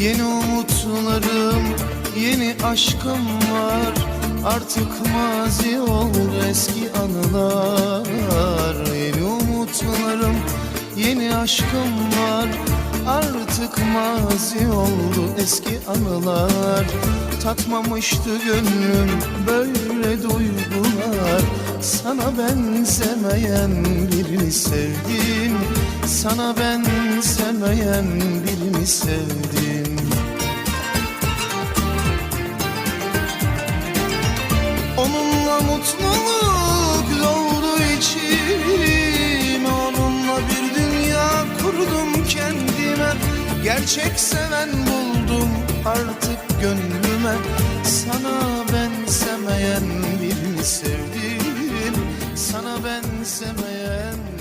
Yeni umutlarım, yeni aşkım var. Artık mazi oldu eski anılar. Yeni umutlarım, yeni aşkım var. Artık mazi oldu eski anılar. Tatmamıştı gönlüm böyle duygular. Sana benzemeyen birini sevdim. Sana benzemeyen birini sevdim Onunla mutluluk doğdu içime Onunla bir dünya kurdum kendime. Gerçek seven buldum artık gönlüme. Sana benzemeyen birini sevdim. Sana benzemeyen